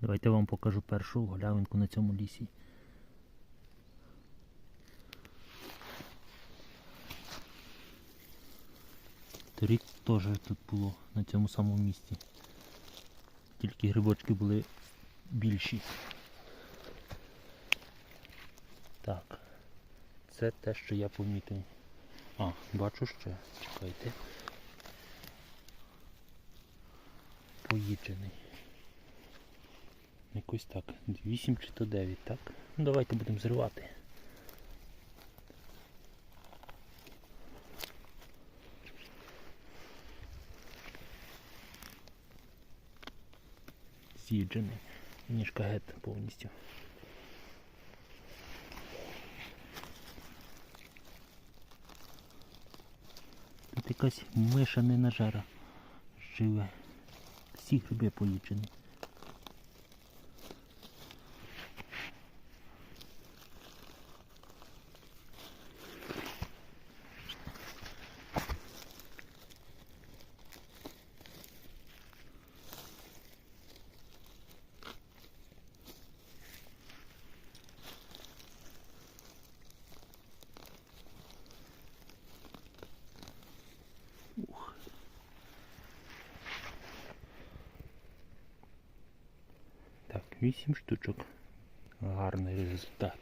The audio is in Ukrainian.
Давайте вам покажу першу галявинку на цьому лісі. Торік теж тут було на цьому самому місці. Тільки грибочки були більші. Так. Це те, що я помітив. А, бачу ще. Чекайте. Поїджений. Якось так. 8 чи то 9, так? Ну давайте будемо зривати. З'їджений. Ніжка гет повністю. Тут якась миша ненажера живе. Всі гриби поїджені. 8 штучок. Гарний результат.